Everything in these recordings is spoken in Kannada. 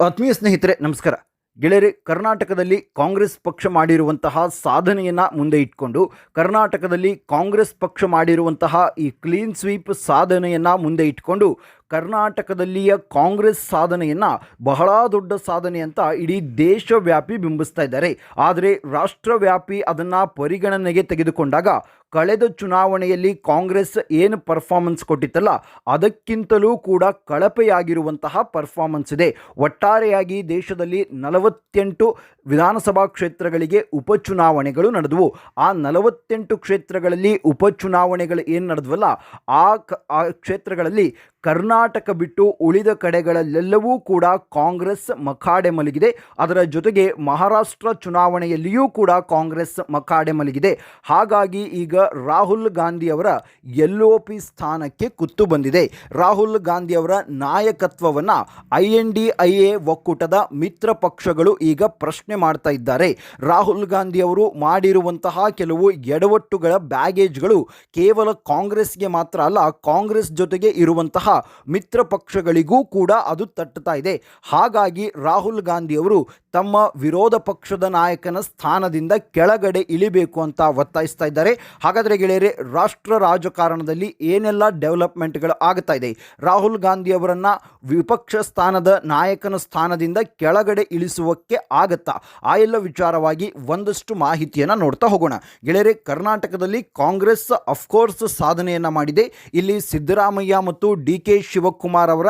ಆತ್ಮೀಯ ಸ್ನೇಹಿತರೆ, ನಮಸ್ಕಾರ. ಗೆಳೆಯರೆ, ಕರ್ನಾಟಕದಲ್ಲಿ ಕಾಂಗ್ರೆಸ್ ಪಕ್ಷ ಮಾಡಿರುವಂತಹ ಸಾಧನೆಯನ್ನು ಮುಂದೆ ಇಟ್ಕೊಂಡು ಕರ್ನಾಟಕದಲ್ಲಿ ಕಾಂಗ್ರೆಸ್ ಪಕ್ಷ ಮಾಡಿರುವಂತಹ ಈ ಕ್ಲೀನ್ ಸ್ವೀಪ್ ಸಾಧನೆಯನ್ನು ಮುಂದೆ ಇಟ್ಕೊಂಡು ಕರ್ನಾಟಕದಲ್ಲಿಯ ಕಾಂಗ್ರೆಸ್ ಸಾಧನೆಯನ್ನು ಬಹಳ ದೊಡ್ಡ ಸಾಧನೆ ಅಂತ ಇಡೀ ದೇಶವ್ಯಾಪಿ ಬಿಂಬಿಸ್ತಾ ಇದ್ದಾರೆ. ಆದರೆ ರಾಷ್ಟ್ರವ್ಯಾಪಿ ಅದನ್ನು ಪರಿಗಣನೆಗೆ ತೆಗೆದುಕೊಂಡಾಗ ಕಳೆದ ಚುನಾವಣೆಯಲ್ಲಿ ಕಾಂಗ್ರೆಸ್ ಏನು ಪರ್ಫಾರ್ಮೆನ್ಸ್ ಕೊಟ್ಟಿತ್ತಲ್ಲ, ಅದಕ್ಕಿಂತಲೂ ಕೂಡ ಕಳಪೆಯಾಗಿರುವಂತಹ ಪರ್ಫಾರ್ಮೆನ್ಸ್ ಇದೆ. ಒಟ್ಟಾರೆಯಾಗಿ ದೇಶದಲ್ಲಿ ನಲವತ್ತೆಂಟು ವಿಧಾನಸಭಾ ಕ್ಷೇತ್ರಗಳಿಗೆ ಉಪಚುನಾವಣೆಗಳು ನಡೆದವು. ಆ ನಲವತ್ತೆಂಟು ಕ್ಷೇತ್ರಗಳಲ್ಲಿ ಉಪಚುನಾವಣೆಗಳು ಏನು ನಡೆದವಲ್ಲ, ಆ ಕ್ಷೇತ್ರಗಳಲ್ಲಿ ಕರ್ನಾಟಕ ಬಿಟ್ಟು ಉಳಿದ ಕಡೆಗಳಲ್ಲೆಲ್ಲವೂ ಕೂಡ ಕಾಂಗ್ರೆಸ್ ಮಖಾಡೆ ಮಲಗಿದೆ. ಅದರ ಜೊತೆಗೆ ಮಹಾರಾಷ್ಟ್ರ ಚುನಾವಣೆಯಲ್ಲಿಯೂ ಕೂಡ ಕಾಂಗ್ರೆಸ್ ಮಖಾಡೆ ಮಲಗಿದೆ. ಹಾಗಾಗಿ ಈಗ ರಾಹುಲ್ ಗಾಂಧಿಯವರ ಎಲ್ ಒ ಪಿ ಸ್ಥಾನಕ್ಕೆ ಕುತ್ತು ಬಂದಿದೆ. ರಾಹುಲ್ ಗಾಂಧಿಯವರ ನಾಯಕತ್ವವನ್ನು I N D I A ಒಕ್ಕೂಟದ ಮಿತ್ರ ಪಕ್ಷಗಳು ಈಗ ಪ್ರಶ್ನೆ ಮಾಡ್ತಾ ಇದ್ದಾರೆ. ರಾಹುಲ್ ಗಾಂಧಿ ಅವರು ಮಾಡಿರುವಂತಹ ಕೆಲವು ಎಡವಟ್ಟುಗಳ ಬ್ಯಾಗೇಜ್ಗಳು ಕೇವಲ ಕಾಂಗ್ರೆಸ್ಗೆ ಮಾತ್ರ ಅಲ್ಲ, ಕಾಂಗ್ರೆಸ್ ಜೊತೆಗೆ ಇರುವಂತಹ ಮಿತ್ರ ಪಕ್ಷಗಳಿಗೂ ಕೂಡ ಅದು ತಟ್ಟುತ್ತಾ ಇದೆ. ಹಾಗಾಗಿ ರಾಹುಲ್ ಗಾಂಧಿ ಅವರು ತಮ್ಮ ವಿರೋಧ ಪಕ್ಷದ ನಾಯಕನ ಸ್ಥಾನದಿಂದ ಕೆಳಗಡೆ ಇಳಿಬೇಕು ಅಂತ ಒತ್ತಾಯಿಸ್ತಾ ಇದ್ದಾರೆ. ಹಾಗಾದರೆ ಗೆಳೆಯರೆ, ರಾಷ್ಟ್ರ ರಾಜಕಾರಣದಲ್ಲಿ ಏನೆಲ್ಲ ಡೆವಲಪ್ಮೆಂಟ್ಗಳು ಆಗ್ತಾ ಇದೆ? ರಾಹುಲ್ ಗಾಂಧಿಯವರನ್ನು ವಿಪಕ್ಷ ಸ್ಥಾನದ ನಾಯಕನ ಸ್ಥಾನದಿಂದ ಕೆಳಗಡೆ ಇಳಿಸುವಕ್ಕೆ ಆಗತ್ತಾ? ಆ ಎಲ್ಲ ವಿಚಾರವಾಗಿ ಒಂದಷ್ಟು ಮಾಹಿತಿಯನ್ನು ನೋಡ್ತಾ ಹೋಗೋಣ. ಗೆಳೆಯರೆ, ಕರ್ನಾಟಕದಲ್ಲಿ ಕಾಂಗ್ರೆಸ್ ಅಫ್ಕೋರ್ಸ್ ಸಾಧನೆಯನ್ನು ಮಾಡಿದೆ. ಇಲ್ಲಿ ಸಿದ್ದರಾಮಯ್ಯ ಮತ್ತು ಡಿ ಕೆ ಶಿವಕುಮಾರ್ ಅವರ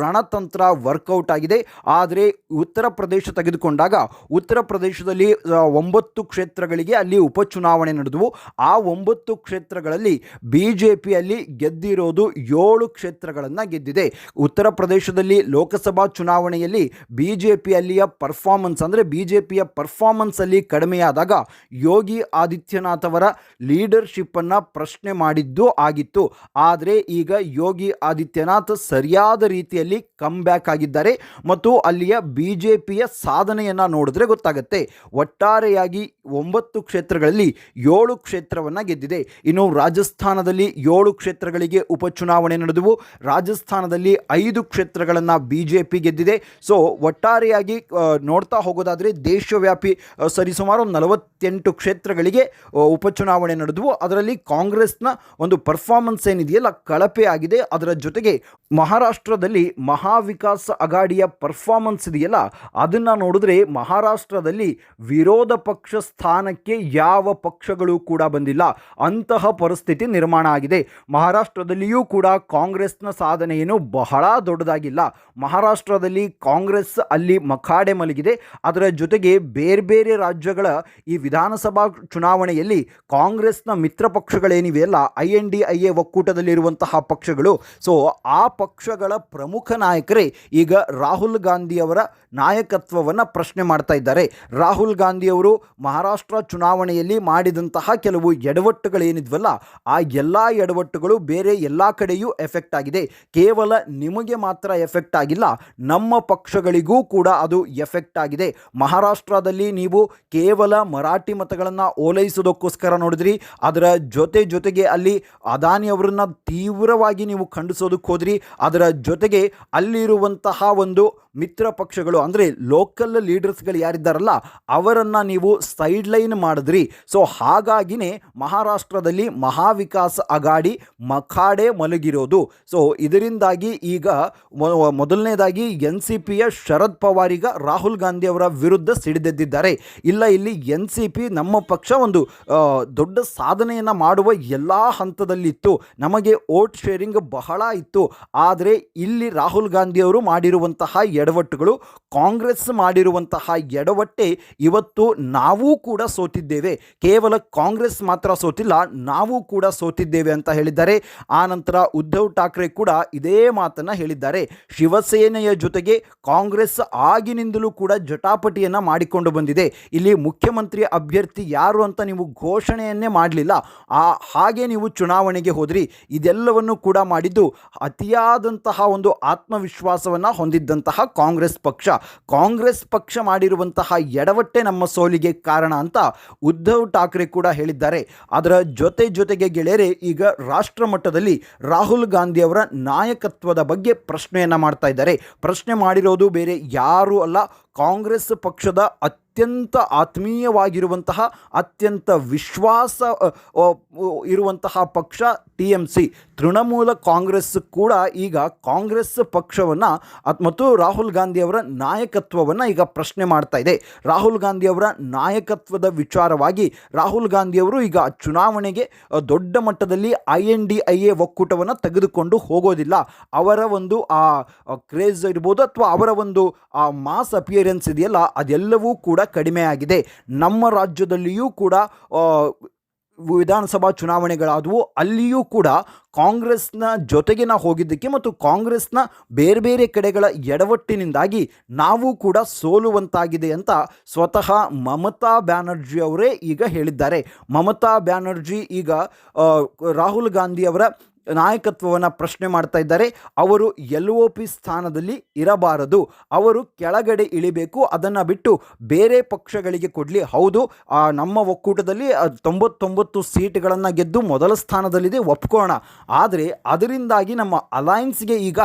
ರಣತಂತ್ರ ವರ್ಕೌಟ್ ಆಗಿದೆ. ಆದರೆ ಉತ್ತರ ಪ್ರದೇಶ ತೆಗೆದುಕೊಂಡಾಗ, ಉತ್ತರ ಪ್ರದೇಶದಲ್ಲಿ ಒಂಬತ್ತು ಕ್ಷೇತ್ರಗಳಿಗೆ ಅಲ್ಲಿ ಉಪಚುನಾವಣೆ ನಡೆದವು. ಆ ಒಂಬತ್ತು ಕ್ಷೇತ್ರಗಳಲ್ಲಿ ಬಿ ಜೆ ಪಿಯಲ್ಲಿ ಗೆದ್ದಿರೋದು ಏಳು ಕ್ಷೇತ್ರಗಳನ್ನು ಗೆದ್ದಿದೆ. ಉತ್ತರ ಪ್ರದೇಶದಲ್ಲಿ ಲೋಕಸಭಾ ಚುನಾವಣೆಯಲ್ಲಿ ಬಿ ಜೆ ಪಿಯಲ್ಲಿಯ ಪರ್ಫಾರ್ಮೆನ್ಸ್ ಅಂದರೆ ಬಿ ಜೆ ಪಿಯ ಪರ್ಫಾರ್ಮೆನ್ಸಲ್ಲಿ ಕಡಿಮೆಯಾದಾಗ ಯೋಗಿ ಆದಿತ್ಯನಾಥ್ ಅವರ ಲೀಡರ್ಶಿಪ್ಪನ್ನು ಪ್ರಶ್ನೆ ಮಾಡಿದ್ದು ಆಗಿತ್ತು. ಆದರೆ ಈಗ ಯೋಗಿ ಆದಿತ್ಯನಾಥ್ ಸರಿಯಾದ ರೀತಿಯಲ್ಲಿ ಕಮ್ ಬ್ಯಾಕ್ ಆಗಿದ್ದಾರೆ ಮತ್ತು ಅಲ್ಲಿಯ ಬಿ ಜೆ ಪಿಯ ಸಾಧನೆಯನ್ನು ನೋಡಿದ್ರೆ ಗೊತ್ತಾಗುತ್ತೆ. ಒಟ್ಟಾರೆಯಾಗಿ ಒಂಬತ್ತು ಕ್ಷೇತ್ರಗಳಲ್ಲಿ ಏಳು ಕ್ಷೇತ್ರವನ್ನು ಗೆದ್ದಿದೆ. ಇನ್ನು ರಾಜಸ್ಥಾನದಲ್ಲಿ ಏಳು ಕ್ಷೇತ್ರಗಳಿಗೆ ಉಪಚುನಾವಣೆ ನಡೆದವು. ರಾಜಸ್ಥಾನದಲ್ಲಿ ಐದು ಕ್ಷೇತ್ರಗಳನ್ನು ಬಿ ಜೆ ಪಿ ಗೆದ್ದಿದೆ. ಸೊ ಒಟ್ಟಾರೆಯಾಗಿ ನೋಡ್ತಾ ಹೋಗೋದಾದರೆ ದೇಶವ್ಯಾಪಿ ಸರಿಸುಮಾರು ನಲವತ್ತೆಂಟು ಕ್ಷೇತ್ರಗಳಿಗೆ ಉಪಚುನಾವಣೆ ನಡೆದವು. ಅದರಲ್ಲಿ ಕಾಂಗ್ರೆಸ್ನ ಒಂದು ಪರ್ಫಾರ್ಮೆನ್ಸ್ ಏನಿದೆಯಲ್ಲ, ಕಳಪೆ ಆಗಿದೆ. ಅದರ ಜೊತೆಗೆ ಮಹಾರಾಷ್ಟ್ರದಲ್ಲಿ ಮಹಾವಿಕಾಸ್ ಅಗಾಡಿಯ ಪರ್ಫಾರ್ಮೆನ್ಸ್ ಇದೆಯಲ್ಲ, ಅದನ್ನು ನೋಡಿದ್ರೆ ಮಹಾರಾಷ್ಟ್ರದಲ್ಲಿ ವಿರೋಧ ಪಕ್ಷ ಸ್ಥಾನಕ್ಕೆ ಯಾವ ಪಕ್ಷಗಳು ಕೂಡ ಬಂದಿಲ್ಲ. ಅಂತಹ ಪರಿಸ್ಥಿತಿ ನಿರ್ಮಾಣ ಆಗಿದೆ. ಮಹಾರಾಷ್ಟ್ರದಲ್ಲಿಯೂ ಕೂಡ ಕಾಂಗ್ರೆಸ್ನ ಸಾಧನೆ ಏನು ಬಹಳ ದೊಡ್ಡದಾಗಿಲ್ಲ. ಮಹಾರಾಷ್ಟ್ರದಲ್ಲಿ ಕಾಂಗ್ರೆಸ್ ಅಲ್ಲಿ ಮಖಾಡೆ ಮಲಗಿದೆ. ಅದರ ಜೊತೆಗೆ ಬೇರೆ ಬೇರೆ ರಾಜ್ಯಗಳ ಈ ವಿಧಾನಸಭಾ ಚುನಾವಣೆಯಲ್ಲಿ ಕಾಂಗ್ರೆಸ್ನ ಮಿತ್ರ ಪಕ್ಷಗಳೇನಿವೆಯಲ್ಲ, I N D I A ಒಕ್ಕೂಟದಲ್ಲಿರುವಂತಹ ಪಕ್ಷಗಳು. ಸೊ ಆ ಪಕ್ಷಗಳ ಪ್ರಮುಖ ನಾಯಕರೇ ಈಗ ರಾಹುಲ್ ಗಾಂಧಿಯವರ ನಾಯಕತ್ವವನ್ನು ಪ್ರಶ್ನೆ ಮಾಡ್ತಾ ಇದ್ದಾರೆ. ರಾಹುಲ್ ಗಾಂಧಿಯವರು ಮಹಾರಾಷ್ಟ್ರ ಚುನಾವಣೆಯಲ್ಲಿ ಮಾಡಿದಂತಹ ಕೆಲವು ಎಡವಟ್ಟುಗಳೇನಿದ್ವಲ್ಲ, ಆ ಎಲ್ಲ ಎಡವಟ್ಟುಗಳು ಬೇರೆ ಎಲ್ಲ ಕಡೆಯೂ ಎಫೆಕ್ಟ್ ಆಗಿದೆ. ಕೇವಲ ನಿಮಗೆ ಮಾತ್ರ ಎಫೆಕ್ಟ್ ಆಗಿಲ್ಲ, ನಮ್ಮ ಪಕ್ಷಗಳಿಗೂ ಕೂಡ ಅದು ಎಫೆಕ್ಟ್ ಆಗಿದೆ. ಮಹಾರಾಷ್ಟ್ರದಲ್ಲಿ ನೀವು ಕೇವಲ ಮರಾಠಿ ಮತಗಳನ್ನು ಓಲೈಸೋದಕ್ಕೋಸ್ಕರ ನೋಡಿದ್ರಿ. ಅದರ ಜೊತೆ ಜೊತೆಗೆ ಅಲ್ಲಿ ಅದಾನಿ ಅವರನ್ನು ತೀವ್ರವಾಗಿ ನೀವು ಖಂಡಿಸೋದಕ್ಕೆ ಹೋದ್ರಿ. ಅದರ ಜೊತೆಗೆ ಅಲ್ಲಿರುವಂತಹ ಒಂದು ಮಿತ್ರ ಪಕ್ಷಗಳು, ಅಂದರೆ ಲೋಕಲ್ ಲೀಡರ್ಸ್ಗಳು ಯಾರಿದ್ದಾರಲ್ಲ, ಅವರನ್ನು ನೀವು ಸೈಡ್ ಲೈನ್ ಮಾಡಿದ್ರಿ. ಸೊ ಹಾಗಾಗಿನೇ ಮಹಾರಾಷ್ಟ್ರದಲ್ಲಿ ಮಹಾವಿಕಾಸ್ ಅಗಾಡಿ ಮಖಾಡೆ ಮಲಗಿರೋದು. ಸೊ ಇದರಿಂದಾಗಿ ಈಗ ಮೊದಲನೇದಾಗಿ ಎನ್ ಸಿ ಪಿಯ ಶರದ್ ಪವಾರಿಗ ರಾಹುಲ್ ಗಾಂಧಿ ಅವರ ವಿರುದ್ಧ ಸಿಡಿದೆದ್ದಿದ್ದಾರೆ ಇಲ್ಲ, ಇಲ್ಲಿ ಎನ್ ಸಿ ಪಿ ನಮ್ಮ ಪಕ್ಷ ಒಂದು ದೊಡ್ಡ ಸಾಧನೆಯನ್ನು ಮಾಡುವ ಎಲ್ಲ ಹಂತದಲ್ಲಿತ್ತು. ನಮಗೆ ಓಟ್ ಶೇರಿಂಗ್ ಬಹಳ ಇತ್ತು. ಆದರೆ ಇಲ್ಲಿ ರಾಹುಲ್ ಗಾಂಧಿಯವರು ಮಾಡಿರುವಂತಹ ಎಡವಟ್ಟುಗಳು, ಕಾಂಗ್ರೆಸ್ ಮಾಡಿರುವಂತಹ ಎಡವಟ್ಟೆ ಇವತ್ತು ನಾವೂ ಕೂಡ ಸೋತಿದ್ದೇವೆ. ಕೇವಲ ಕಾಂಗ್ರೆಸ್ ಮಾತ್ರ ಸೋತಿಲ್ಲ, ನಾವು ಕೂಡ ಸೋತಿದ್ದೇವೆ ಅಂತ ಹೇಳಿದ್ದಾರೆ. ಆ ನಂತರ ಉದ್ಧವ್ ಠಾಕ್ರೆ ಕೂಡ ಇದೇ ಮಾತನ್ನು ಹೇಳಿದ್ದಾರೆ. ಶಿವಸೇನೆಯ ಜೊತೆಗೆ ಕಾಂಗ್ರೆಸ್ ಆಗಿನಿಂದಲೂ ಕೂಡ ಜಟಾಪಟಿಯನ್ನು ಮಾಡಿಕೊಂಡು ಬಂದಿದೆ. ಇಲ್ಲಿ ಮುಖ್ಯಮಂತ್ರಿ ಅಭ್ಯರ್ಥಿ ಯಾರು ಅಂತ ನೀವು ಘೋಷಣೆಯನ್ನೇ ಮಾಡಲಿಲ್ಲ. ಆ, ಹಾಗೆ ನೀವು ಚುನಾವಣೆಗೆ ಹೋದ್ರಿ. ಇದೆಲ್ಲವನ್ನು ಕೂಡ ಮಾಡಿದ್ದು ಅತಿಯಾದಂತಹ ಒಂದು ಆತ್ಮವಿಶ್ವಾಸವನ್ನು ಹೊಂದಿದ್ದಂತಹ ಕಾಂಗ್ರೆಸ್ ಪಕ್ಷ. ಕಾಂಗ್ರೆಸ್ ಪಕ್ಷ ಮಾಡಿರುವಂತಹ ಎಡವಟ್ಟೆ ನಮ್ಮ ಸೋಲಿಗೆ ಕಾರಣ ಅಂತ ಉದ್ಧವ್ ಠಾಕ್ರೆ ಕೂಡ ಹೇಳಿದ್ದಾರೆ. ಅದರ ಜೊತೆ ಜೊತೆಗೆ ಗೆಳೆಯರೆ, ಈಗ ರಾಷ್ಟ್ರ ಮಟ್ಟದಲ್ಲಿ ರಾಹುಲ್ ಗಾಂಧಿ ಅವರ ನಾಯಕತ್ವದ ಬಗ್ಗೆ ಪ್ರಶ್ನೆಯನ್ನು ಮಾಡ್ತಾ ಇದ್ದಾರೆ. ಪ್ರಶ್ನೆ ಮಾಡಿರೋದು ಬೇರೆ ಯಾರೂ ಅಲ್ಲ. ಕಾಂಗ್ರೆಸ್ ಪಕ್ಷದ ಅತ್ಯಂತ ಆತ್ಮೀಯವಾಗಿರುವಂತಹ, ಅತ್ಯಂತ ವಿಶ್ವಾಸ ಇರುವಂತಹ ಪಕ್ಷ T M C. Trinamool Congress ಕೂಡ ಈಗ ಕಾಂಗ್ರೆಸ್ ಪಕ್ಷವನ್ನು ಮತ್ತು ರಾಹುಲ್ ಗಾಂಧಿಯವರ ನಾಯಕತ್ವವನ್ನು ಈಗ ಪ್ರಶ್ನೆ ಮಾಡ್ತಾ ಇದೆ. ರಾಹುಲ್ ಗಾಂಧಿಯವರ ನಾಯಕತ್ವದ ವಿಚಾರವಾಗಿ ರಾಹುಲ್ ಗಾಂಧಿಯವರು ಈಗ ಚುನಾವಣೆಗೆ ದೊಡ್ಡ ಮಟ್ಟದಲ್ಲಿ I N D I A ಒಕ್ಕೂಟವನ್ನು ತೆಗೆದುಕೊಂಡು ಹೋಗೋದಿಲ್ಲ. ಅವರ ಒಂದು, ಆ ಕ್ರೇಜ್ ಇರ್ಬೋದು, ಅಥವಾ ಅವರ ಒಂದು, ಆ, ಮಾಸ್ ಅಪಿಯರೆನ್ಸ್ ಇದೆಯಲ್ಲ, ಅದೆಲ್ಲವೂ ಕೂಡ ಕಡಿಮೆ ಆಗಿದೆ. ನಮ್ಮ ರಾಜ್ಯದಲ್ಲಿಯೂ ಕೂಡ ವಿಧಾನಸಭಾ ಚುನಾವಣೆಗಳಾದವು, ಅಲ್ಲಿಯೂ ಕೂಡ ಕಾಂಗ್ರೆಸ್ನ ಜೊತೆಗೆ ನಾವು ಹೋಗಿದ್ದಕ್ಕೆ ಮತ್ತು ಕಾಂಗ್ರೆಸ್ನ ಬೇರೆ ಬೇರೆ ಕಡೆಗಳ ಎಡವಟ್ಟಿನಿಂದಾಗಿ ನಾವು ಕೂಡ ಸೋಲುವಂತಾಗಿದೆ ಅಂತ ಸ್ವತಃ ಮಮತಾ ಬ್ಯಾನರ್ಜಿ ಅವರೇ ಈಗ ಹೇಳಿದ್ದಾರೆ. ಮಮತಾ ಬ್ಯಾನರ್ಜಿ ಈಗ ರಾಹುಲ್ ಗಾಂಧಿ ಅವರ ನಾಯಕತ್ವವನ್ನು ಪ್ರಶ್ನೆ ಮಾಡ್ತಾ ಇದ್ದಾರೆ. ಅವರು ಎಲ್ ಒ ಪಿ ಸ್ಥಾನದಲ್ಲಿ ಇರಬಾರದು. ಅವರು ಕೆಳಗಡೆ ಇಳಿಬೇಕು. ಅದನ್ನು ಬಿಟ್ಟು ಬೇರೆ ಪಕ್ಷಗಳಿಗೆ ಕೊಡಲಿ. ಹೌದು ನಮ್ಮ ಒಕ್ಕೂಟದಲ್ಲಿ ತೊಂಬತ್ತೊಂಬತ್ತು ಸೀಟ್ಗಳನ್ನು ಗೆದ್ದು ಮೊದಲ ಸ್ಥಾನದಲ್ಲಿದೆ ಒಪ್ಕೋಣ. ಆದರೆ ಅದರಿಂದಾಗಿ ನಮ್ಮ ಅಲಯನ್ಸ್ಗೆ ಈಗ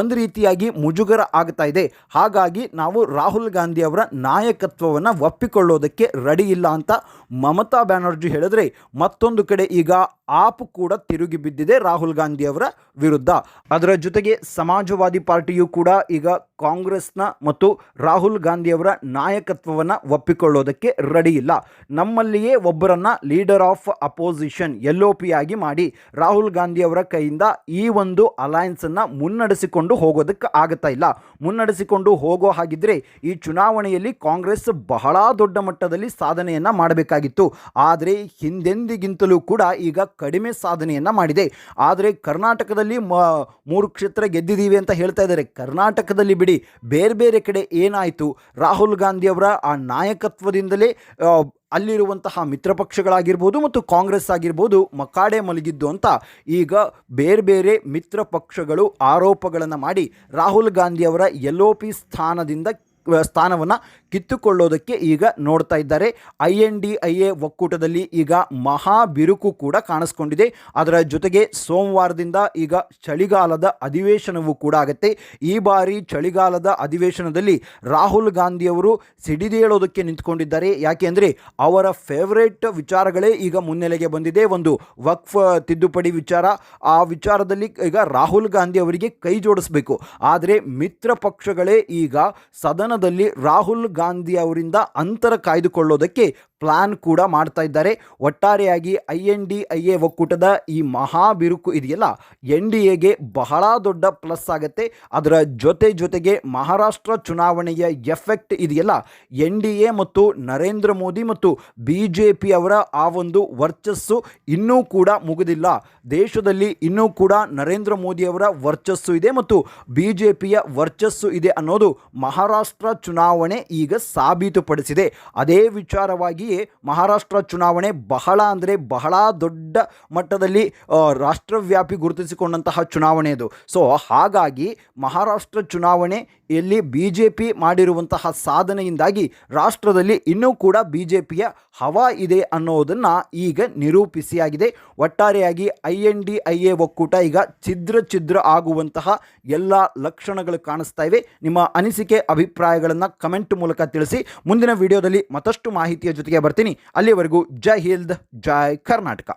ಒಂದು ರೀತಿಯಾಗಿ ಮುಜುಗರ ಆಗ್ತಾ ಇದೆ. ಹಾಗಾಗಿ ನಾವು ರಾಹುಲ್ ಗಾಂಧಿ ಅವರ ನಾಯಕತ್ವವನ್ನು ಒಪ್ಪಿಕೊಳ್ಳೋದಕ್ಕೆ ರೆಡಿ ಇಲ್ಲ ಅಂತ ಮಮತಾ ಬ್ಯಾನರ್ಜಿ ಹೇಳಿದ್ರೆ ಮತ್ತೊಂದು ಕಡೆ ಈಗ ಆಪ್ ಕೂಡ ತಿರುಗಿ ಬಿದ್ದಿದೆ ರಾಹುಲ್ ಗಾಂಧಿ ಅವರ ವಿರುದ್ಧ. ಅದರ ಜೊತೆಗೆ ಸಮಾಜವಾದಿ ಪಾರ್ಟಿಯು ಕೂಡ ಈಗ ಕಾಂಗ್ರೆಸ್ನ ಮತ್ತು ರಾಹುಲ್ ಗಾಂಧಿ ಅವರ ನಾಯಕತ್ವವನ್ನು ಒಪ್ಪಿಕೊಳ್ಳೋದಕ್ಕೆ ರೆಡಿ ಇಲ್ಲ. ನಮ್ಮಲ್ಲಿಯೇ ಒಬ್ಬರನ್ನ ಲೀಡರ್ ಆಫ್ ಅಪೋಸಿಷನ್ ಎಲ್ ಆಗಿ ಮಾಡಿ ರಾಹುಲ್ ಗಾಂಧಿ ಅವರ ಕೈಯಿಂದ ಈ ಒಂದು ಅಲಯನ್ಸನ್ನು ಮುನ್ನಡೆಸಿಕೊಂಡು ಹೋಗೋದಕ್ಕೆ ಆಗುತ್ತಾ ಇಲ್ಲ. ಮುನ್ನಡೆಸಿಕೊಂಡು ಹೋಗೋ ಹಾಗಿದ್ರೆ ಈ ಚುನಾವಣೆಯಲ್ಲಿ ಕಾಂಗ್ರೆಸ್ ಬಹಳ ದೊಡ್ಡ ಮಟ್ಟದಲ್ಲಿ ಸಾಧನೆಯನ್ನು ಮಾಡಬೇಕಾಗಿತ್ತು. ಆದರೆ ಹಿಂದೆಂದಿಗಿಂತಲೂ ಕೂಡ ಈಗ ಕಡಿಮೆ ಸಾಧನೆಯನ್ನು ಮಾಡಿದೆ. ಆದರೆ ಕರ್ನಾಟಕದಲ್ಲಿ ಮೂರು ಕ್ಷೇತ್ರ ಗೆದ್ದಿದ್ದೀವಿ ಅಂತ ಹೇಳ್ತಾ ಇದ್ದಾರೆ. ಕರ್ನಾಟಕದಲ್ಲಿ ಬಿಡಿ, ಬೇರೆ ಬೇರೆ ಕಡೆ ಏನಾಯಿತು? ರಾಹುಲ್ ಗಾಂಧಿಯವರ ಆ ನಾಯಕತ್ವದಿಂದಲೇ ಅಲ್ಲಿರುವಂತಹ ಮಿತ್ರಪಕ್ಷಗಳಾಗಿರ್ಬೋದು ಮತ್ತು ಕಾಂಗ್ರೆಸ್ ಆಗಿರ್ಬೋದು ಮಕಾಡೆ ಮಲಗಿದ್ದು ಅಂತ ಈಗ ಬೇರೆ ಬೇರೆ ಮಿತ್ರ ಪಕ್ಷಗಳು ಆರೋಪಗಳನ್ನು ಮಾಡಿ ರಾಹುಲ್ ಗಾಂಧಿಯವರ ಎಲ್ ಸ್ಥಾನದಿಂದ, ಸ್ಥಾನವನ್ನು ಕಿತ್ತುಕೊಳ್ಳೋದಕ್ಕೆ ಈಗ ನೋಡ್ತಾ ಇದ್ದಾರೆ. I N D I A ಒಕ್ಕೂಟದಲ್ಲಿ ಈಗ ಮಹಾ ಬಿರುಕು ಕೂಡ ಕಾಣಿಸ್ಕೊಂಡಿದೆ. ಅದರ ಜೊತೆಗೆ ಸೋಮವಾರದಿಂದ ಈಗ ಚಳಿಗಾಲದ ಅಧಿವೇಶನವೂ ಕೂಡ ಆಗುತ್ತೆ. ಈ ಬಾರಿ ಚಳಿಗಾಲದ ಅಧಿವೇಶನದಲ್ಲಿ ರಾಹುಲ್ ಗಾಂಧಿಯವರು ಸಿಡಿದೇಳೋದಕ್ಕೆ ನಿಂತ್ಕೊಂಡಿದ್ದಾರೆ. ಯಾಕೆಂದರೆ ಅವರ ಫೇವರೇಟ್ ವಿಚಾರಗಳೇ ಈಗ ಮುನ್ನೆಲೆಗೆ ಬಂದಿದೆ. ಒಂದು ವಕ್ಫ್ ತಿದ್ದುಪಡಿ ವಿಚಾರ, ಆ ವಿಚಾರದಲ್ಲಿ ಈಗ ರಾಹುಲ್ ಗಾಂಧಿ ಅವರಿಗೆ ಕೈ ಜೋಡಿಸಬೇಕು. ಆದರೆ ಮಿತ್ರ ಪಕ್ಷಗಳೇ ಈಗ ಸದನದಲ್ಲಿ ರಾಹುಲ್ ಗಾಂಧಿ ಅವರಿಂದ ಅಂತರ ಕಾಯ್ದುಕೊಳ್ಳೋದಕ್ಕೆ ಪ್ಲಾನ್ ಕೂಡ ಮಾಡ್ತಾ ಇದ್ದಾರೆ. ಒಟ್ಟಾರೆಯಾಗಿ I N D I A ಒಕ್ಕೂಟದ ಈ ಮಹಾ ಬಿರುಕು ಇದೆಯಲ್ಲ, ಎನ್ ಡಿ ಎಗೆ ಬಹಳ ದೊಡ್ಡ ಪ್ಲಸ್ ಆಗುತ್ತೆ. ಅದರ ಜೊತೆ ಜೊತೆಗೆ ಮಹಾರಾಷ್ಟ್ರ ಚುನಾವಣೆಯ ಎಫೆಕ್ಟ್ ಇದೆಯಲ್ಲ, ಎನ್ ಡಿ ಎ ಮತ್ತು ನರೇಂದ್ರ ಮೋದಿ ಮತ್ತು ಬಿ ಜೆ ಪಿ ಅವರ ಆ ಒಂದು ವರ್ಚಸ್ಸು ಇನ್ನೂ ಕೂಡ ಮುಗಿದಿಲ್ಲ. ದೇಶದಲ್ಲಿ ಇನ್ನೂ ಕೂಡ ನರೇಂದ್ರ ಮೋದಿಯವರ ವರ್ಚಸ್ಸು ಇದೆ ಮತ್ತು ಬಿ ಜೆ ಪಿಯ ವರ್ಚಸ್ಸು ಇದೆ ಅನ್ನೋದು ಮಹಾರಾಷ್ಟ್ರ ಚುನಾವಣೆ ಈಗ ಸಾಬೀತುಪಡಿಸಿದೆ. ಅದೇ ವಿಚಾರವಾಗಿಯೇ ಮಹಾರಾಷ್ಟ್ರ ಚುನಾವಣೆ ಬಹಳ ಅಂದರೆ ಬಹಳ ದೊಡ್ಡ ಮಟ್ಟದಲ್ಲಿ ರಾಷ್ಟ್ರವ್ಯಾಪಿ ಗುರುತಿಸಿಕೊಂಡಂತಹ ಚುನಾವಣೆ ಅದು ಸೊ ಹಾಗಾಗಿ ಮಹಾರಾಷ್ಟ್ರ ಚುನಾವಣೆ ಎಲ್ಲಿ ಬಿ ಜೆ ಪಿ ಮಾಡಿರುವಂತಹ ಸಾಧನೆಯಿಂದಾಗಿ ರಾಷ್ಟ್ರದಲ್ಲಿ ಇನ್ನೂ ಕೂಡ ಬಿ ಜೆ ಪಿಯ ಹವಾ ಇದೆ ಅನ್ನೋದನ್ನು ಈಗ ನಿರೂಪಿಸಿಯಾಗಿದೆ. ಒಟ್ಟಾರೆಯಾಗಿ I N D I A ಒಕ್ಕೂಟ ಈಗ ಛಿದ್ರ ಛಿದ್ರ ಆಗುವಂತಹ ಎಲ್ಲ ಲಕ್ಷಣಗಳು ಕಾಣಿಸ್ತಾ ಇವೆ. ನಿಮ್ಮ ಅನಿಸಿಕೆ, ಅಭಿಪ್ರಾಯಗಳನ್ನು ಕಮೆಂಟ್ ಮೂಲಕ ತಿಳಿಸಿ. ಮುಂದಿನ ವಿಡಿಯೋದಲ್ಲಿ ಮತ್ತಷ್ಟು ಮಾಹಿತಿಯ ಜೊತೆಗೆ ಬರ್ತೀನಿ. ಅಲ್ಲಿವರೆಗೂ ಜೈ ಹಿಂದ್, ಜೈ ಕರ್ನಾಟಕ.